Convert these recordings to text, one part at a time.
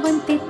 avanti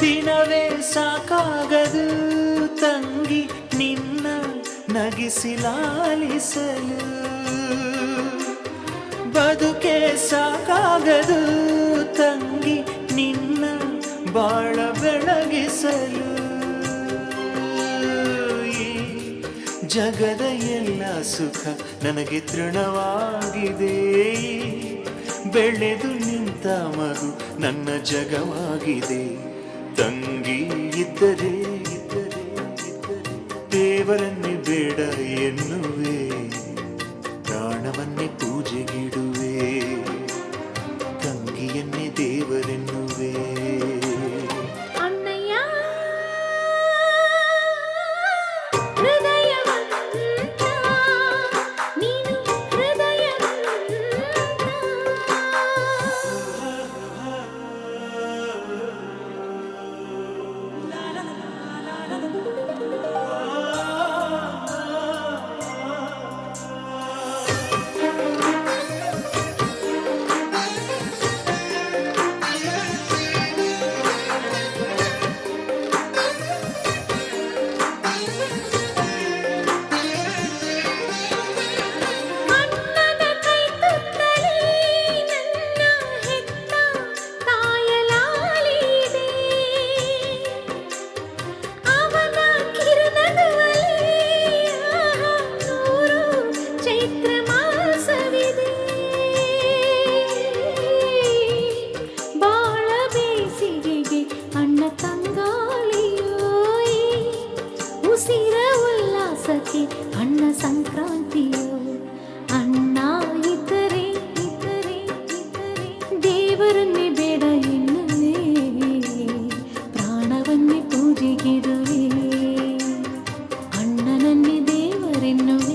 ದಿನವೇ ಸಾಕಾಗದು. ತಂಗಿ, ನಿನ್ನ ನಗಿಸಿಲಾಲಿಸಲು ಬದುಕೆ ಸಾಕಾಗದು. ತಂಗಿ, ನಿನ್ನ ಬಾಳ ಬೆಳಗಿಸಲು. ಜಗದ ಎಲ್ಲ ಸುಖ ನನಗೆ ತೃಣವಾಗಿದೆ. ಬೆಳೆದು ನಿಂತ ಮಗು ನನ್ನ ಜಗವಾಗಿದೆ. ತಂಗಿ ಇದ್ದರೆ ದೇವರನ್ನೇ ಬೇಡ ಎನ್ನುವೆ ಪ್ರಾಣವನ್ನೇ ಪೂಜೆಗಿಡು వచ్చి అన్న సంక్రాంతిలో అన్న ಇತರೆ ಇತರೆ ఇతరే దేవరన్ని ಬೇಡ ಎನ್ನಲೇ ಪ್ರಾಣವನ್ನೇ ಪೂಜೆಗಿರುವೆ ಅಣ್ಣನನ್ನೇ ದೇವರೆನ್ನುವೆ